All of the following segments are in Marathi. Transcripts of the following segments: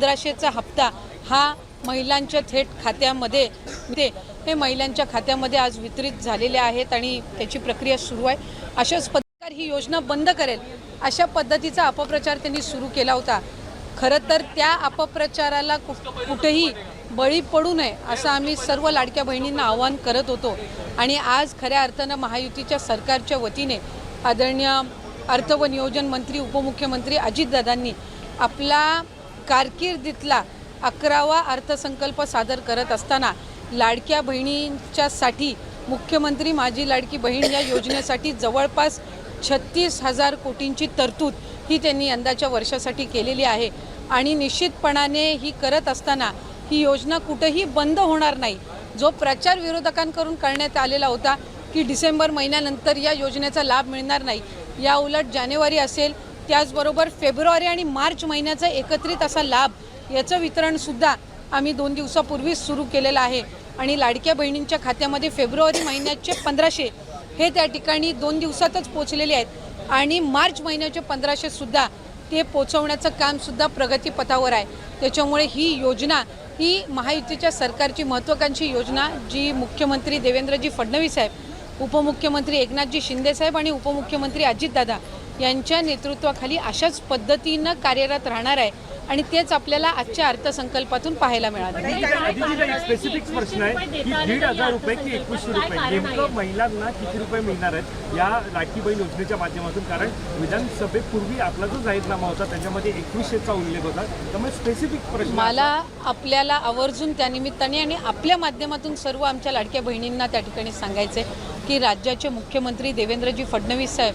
पंधराशेचा हप्ता हा महिलांच्या थेट खात्यामध्ये ते हे महिलांच्या खात्यामध्ये आज वितरित झालेले आहेत आणि त्याची प्रक्रिया सुरू आहे. अशाच पत्रकार ही योजना बंद करेल अशा पद्धतीचा अपप्रचार त्यांनी सुरू केला होता. खरं तर त्या अपप्रचाराला कुठेही बळी पडू नये असं आम्ही सर्व लाडक्या बहिणींना आवाहन करत होतो. आणि आज खऱ्या अर्थानं महायुतीच्या सरकारच्या वतीने आदरणीय अर्थ व नियोजन मंत्री उपमुख्यमंत्री अजितदादांनी आपला कारकिर्दीतला अकरावा अर्थसंकल्प सादर करत असताना लाडक्या बहिणींच्यासाठी मुख्यमंत्री माझी लाडकी बहीण या योजनेसाठी जवळपास छत्तीस हजार कोटींची तरतूद ही त्यांनी यंदाच्या वर्षासाठी केलेली आहे. आणि निश्चितपणाने ही करत असताना ही योजना कुठेही बंद होणार नाही. जो प्रचार विरोधकांकडून करण्यात आलेला होता की डिसेंबर महिन्यानंतर या योजनेचा लाभ मिळणार नाही या उलट जानेवारी असेल त्याचबरोबर फेब्रुवारी आणि मार्च महिन्याचा एकत्रित असा लाभ याचं वितरणसुद्धा आम्ही दोन दिवसापूर्वीच सुरू केलेलं आहे. आणि लाडक्या बहिणींच्या खात्यामध्ये फेब्रुवारी महिन्याचे पंधराशे हे त्या ठिकाणी दोन दिवसातच पोचलेले आहेत. आणि मार्च महिन्याचे पंधराशेसुद्धा ते पोचवण्याचं कामसुद्धा प्रगतीपथावर आहे. त्याच्यामुळे ही योजना ही महायुतीच्या सरकारची महत्त्वाकांक्षी योजना जी मुख्यमंत्री देवेंद्रजी फडणवीस साहेब उपमुख्यमंत्री एकनाथजी शिंदेसाहेब आणि उपमुख्यमंत्री अजितदादा यांच्या नेतृत्वाखाली अशाच पद्धतीनं कार्यरत राहणार आहे आणि तेच आपल्याला आजच्या अर्थसंकल्पातून पाहायला मिळालं. स्पेसिफिक प्रश्न आहे की दीड हजार रुपये की एकवीसशे रुपये? नेमकं महिलांना किती रुपये मिळणार आहेत या लाडकी बहीण योजनेच्या माध्यमातून? कारण विधानसभेपूर्वी आपला जो जाहीरनामा होता त्याच्यामध्ये एकवीसशेचा उल्लेख होता. त्यामुळे स्पेसिफिक प्रश्न मला आपल्याला आवर्जून त्या निमित्ताने आणि आपल्या माध्यमातून सर्व आमच्या लाडक्या बहिणींना त्या ठिकाणी सांगायचे की राज्याचे मुख्यमंत्री देवेंद्रजी फडणवीस साहेब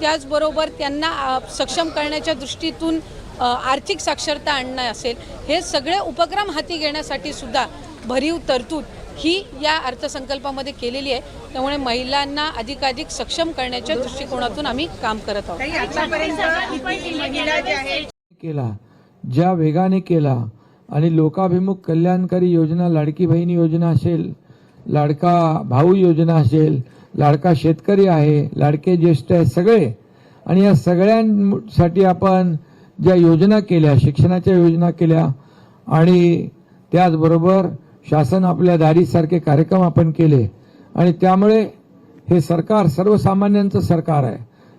त्याचबरोबर त्यांना सक्षम करण्याच्या दृष्टीतून आर्थिक साक्षरता आणणं असेल हे सगळे उपक्रम हाती घेण्यासाठी सुद्धा भरीव तरतूद ही या अर्थसंकल्पामध्ये केलेली आहे. त्यामुळे महिलांना अधिकाधिक सक्षम करण्याच्या दृष्टिकोनातून आम्ही काम करत आहेत? केला ज्या वेगाने केला आणि लोकाभिमुख कल्याणकारी योजना लाडकी बहीण योजना असेल लाडका भाऊ योजना असेल लाडका शेतकरी आहे लाडके ज्येष्ठ आहे सगळे. आणि या सगळ्यांसाठी आपण ज्या योजना केल्या शिक्षणाच्या योजना केल्या आणि त्याचबरोबर शासन आपल्या दारीसारखे कार्यक्रम आपण केले. आणि त्यामुळे हे सरकार सर्वसामान्यांचं सरकार आहे.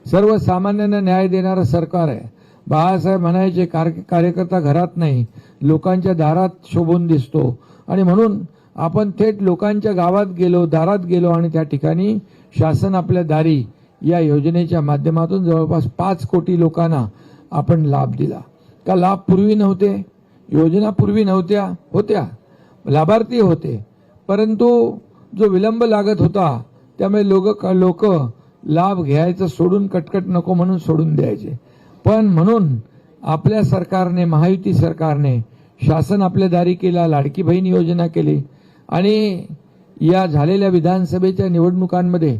सर्वसामान्यांना न्याय देणारं सरकार आहे. बाळासाहेब म्हणायचे कार्य कार्यकर्ता घरात नाही लोकांच्या दारात शोभून दिसतो. आणि म्हणून आपण थेट लोकांच्या गावात गेलो दारात गेलो आणि त्या ठिकाणी शासन आपल्या दारी या योजनेच्या माध्यमातून जवळपास पाच कोटी लोकांना आपण लाभ दिला. का लाभ पूर्वी नव्हते? योजना पूर्वी नव्हत्या? होत्या. लाभार्थी होते. परंतु जो विलंब लागत होता त्यामुळे लोक लोक लाभ घ्यायचं सोडून कटकट नको म्हणून सोडून द्यायचे. पण म्हणून आपल्या सरकारने महायुती सरकारने शासन आपल्या दारी केला लाडकी बहीण योजना केली. आणि या झालेल्या विधानसभेच्या निवडणुकांमध्ये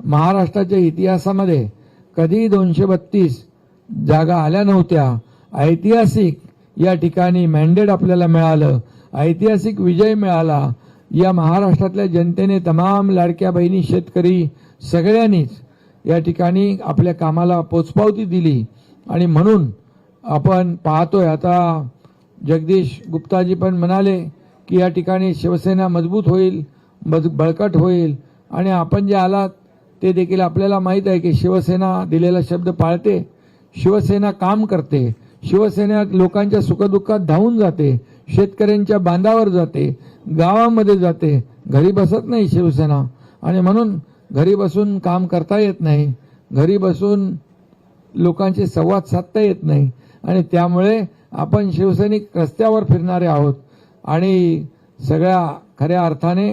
महाराष्ट्राच्या इतिहासामध्ये कधी दोनशे बत्तीस जागा आल्या नव्हत्या. ऐतिहासिक या ठिकाणी मॅन्डेट आपल्याला मिळालं. ऐतिहासिक विजय मिळाला. या महाराष्ट्रातल्या जनतेने तमाम लाडक्या बहिणी शेतकरी सगळ्यांनीच या ठिकाणी आपल्या कामाला पोचपावती दिली. आणि म्हणून आपण पाहतोय आता जगदीश गुप्ताजी पण म्हणाले की या ठिकाणी शिवसेना मजबूत होईल मज- बळकट होईल. आणि आपण जे आलात ते देखील आपल्याला माहीत आहे की शिवसेना दिलेला शब्द पाळते. शिवसेना काम करते. शिवसेना लोकांच्या सुखदुःखात धावून जाते. शेतकऱ्यांच्या बांधावर जाते. गावामध्ये जाते. घरी बसत नाही शिवसेना. आणि म्हणून घरी बसून काम करता येत नाही. घरी बसून लोकांशी संवाद साधता येत नाही. आणि त्यामुळे आपण शिवसैनिक रस्त्यावर फिरणारे आहोत. आणि सगळ्या खऱ्या अर्थाने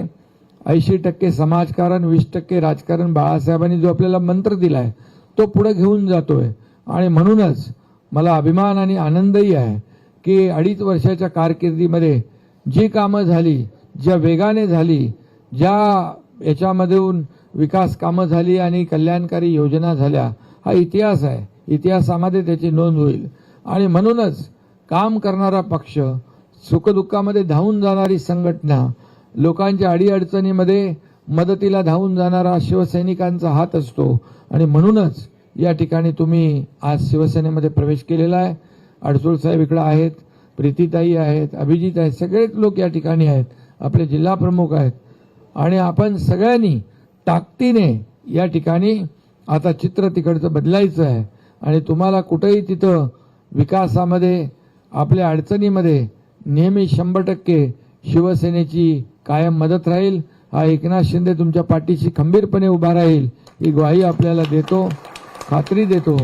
ऐंशी टक्के समाजकारण वीस टक्के राजकारण बाळासाहेबांनी जो आपल्याला मंत्र दिला आहे तो पुढे घेऊन जातोय. आणि म्हणूनच मला अभिमान आणि आनंदही आहे की अडीच वर्षाच्या कारकिर्दीमध्ये जी कामं झाली ज्या वेगाने झाली ज्या याच्यामधून विकास कामं झाली आणि कल्याणकारी योजना झाल्या हा इतिहास आहे. इतिहासामध्ये त्याची नोंद होईल. आणि म्हणूनच काम करणारा पक्ष सुखदुःखामध्ये धावून जाणारी संघटना लोकांच्या अडीअडचणीमध्ये मदतीला धावून जाणारा शिवसैनिकांचा हात असतो. आणि म्हणूनच या ठिकाणी तुम्ही आज शिवसेनेमध्ये प्रवेश केलेला आहे. अडसूळ साहेब इकडे आहेत प्रीतीताई आहेत अभिजित आहेत सगळेच लोक या ठिकाणी आहेत. आपले जिल्हा प्रमुख आहेत. आणि आपण सगळ्यांनी ताकदीने या ठिकाणी आता चित्र तिकडचं बदलायचं आहे. आणि तुम्हाला कुठेही तिथं विकासामध्ये आपल्या अडचणीमध्ये नेहमी शंभर टक्के शिवसेनेची कायम मदत राहील. हा एकनाथ शिंदे तुमच्या पाठीशी खंबीरपणे उभा राहील. ही ग्वाही आपल्याला देतो खात्री देतो.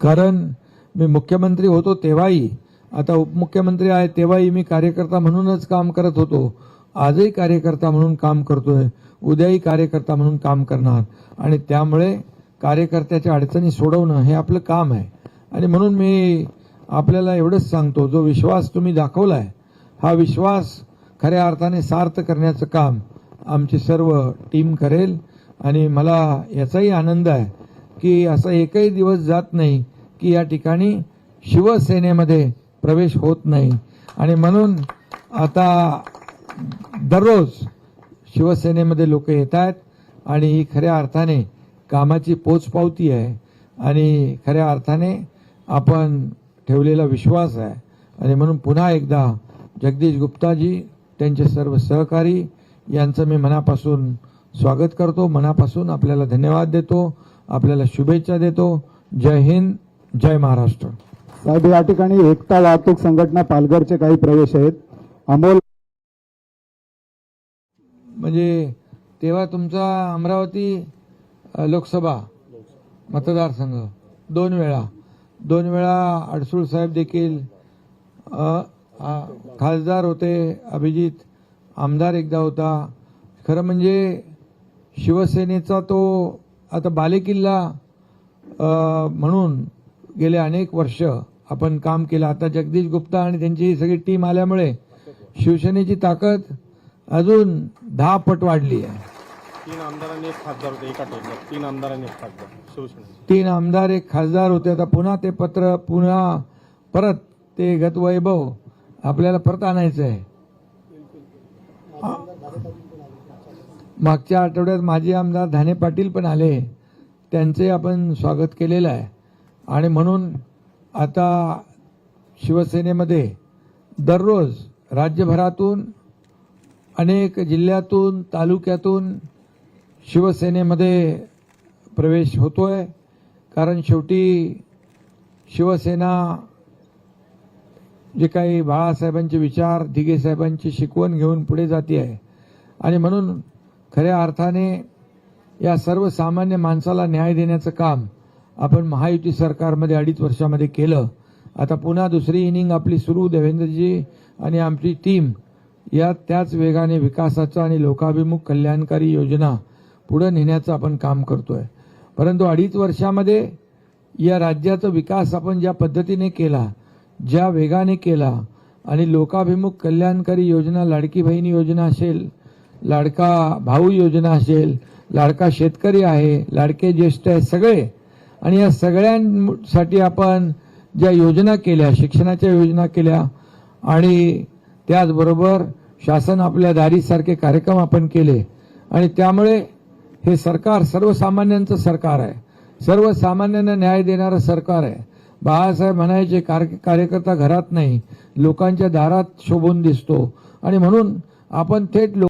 कारण मी मुख्यमंत्री होतो तेव्हाही आता उपमुख्यमंत्री आहे तेव्हाही मी कार्यकर्ता म्हणूनच काम करत होतो. आजही कार्यकर्ता म्हणून काम करतोय उद्याही कार्यकर्ता म्हणून काम करणार. आणि त्यामुळे कार्यकर्त्याच्या अडचणी सोडवणं हे आपलं काम आहे. आणि म्हणून मी आपल्याला एवढंच सांगतो जो विश्वास तुम्ही दाखवलाय हा विश्वास खऱ्या अर्थाने सार्थ करण्याचं काम आमची सर्व टीम करेल. आणि मला याचाही आनंद आहे की असा एकही दिवस जात नाही की या ठिकाणी शिवसेनेमध्ये प्रवेश होत नाही. आणि म्हणून आता दररोज शिवसेनेमध्ये लोक येत आहेत आणि ही खऱ्या अर्थाने कामाची पोचपावती आहे. आणि खऱ्या अर्थाने आपण ठेवलेला विश्वास आहे. आणि म्हणून पुन्हा एकदा जगदीश गुप्ताजी त्यांचे सर्व सहकारी यांचं मी मनापासून स्वागत करतो. मनापासून आपल्याला धन्यवाद देतो. आपल्याला शुभेच्छा देतो. जय हिंद जय महाराष्ट्र. साहेब या ठिकाणी एकता वाहतूक संघटना पालघरचे काही प्रवेश आहेत. अमोल म्हणजे तेव्हा तुमचा अमरावती लोकसभा मतदारसंघ दोन वेळा. दोन वेळा अडसूळ साहेब देखील खासदार होते अभिजित आमदार एकदा होता. खरं म्हणजे शिवसेनेचा तो आता बालेकिल्ला म्हणून गेले अनेक वर्ष आपण काम केलं. आता जगदीश गुप्ता आणि त्यांची ही सगळी टीम आल्यामुळे शिवसेनेची ताकद अजून दहा पट वाढली आहे. तीन आमदारांनी एक खासदार होते एका तीन आमदारांनी एक खासदार. तीन आमदार एक खासदार होते. आता पुन्हा ते पत्र पुन्हा परत ते गतवैभव आपल्याला परत आणायचं आहे. मागच्या आठवड्यात माजी आमदार धाने पाटील पण आले. त्यांचे आपण स्वागत केलेलं आहे. आणि म्हणून आता शिवसेनेमध्ये दररोज राज्यभरातून अनेक जिल्ह्यातून तालुक्यातून शिवसेनेमध्ये प्रवेश होतो आहे कारण शेवटी शिवसेना जे काही बाळासाहेबांचे विचार दिघे साहेबांची शिकवण घेऊन पुढे जाते आहे. आणि म्हणून खऱ्या अर्थाने या सर्वसामान्य माणसाला न्याय देण्याचं काम आपण महायुती सरकारमध्ये अडीच वर्षामध्ये केलं. आता पुन्हा दुसरी इनिंग आपली सुरू देवेंद्रजी आणि आमची टीम या त्याच वेगाने विकासाचं आणि लोकाभिमुख कल्याणकारी योजना पुढे नेण्याचं आपण काम करतोय. परंतु अडीच वर्षामध्ये या राज्याचा विकास आपण ज्या पद्धतीने केला ज्या वेगाने केला आणि लोकाभिमुख कल्याणकारी योजना लाडकी बहीण योजना असेल लाडका भाऊ योजना असेल लाडका शेतकरी आहे लाडके ज्येष्ठ आहे सगळे आणि या सगळ्यांसाठी आपण ज्या योजना केल्या शिक्षणाच्या योजना केल्या आणि त्याचबरोबर शासन आपल्या दारीसारखे कार्यक्रम आपण केले आणि त्यामुळे हे सरकार सर्वसामान्यांचं सरकार आहे. सर्वसामान्यांना न्याय देणारं सरकार आहे. बाळासाहेब म्हणायचे कार्य- कार्यकर्ता घरात नाही लोकांच्या दारात शोभून दिसतो. आणि म्हणून आपण थेट लोक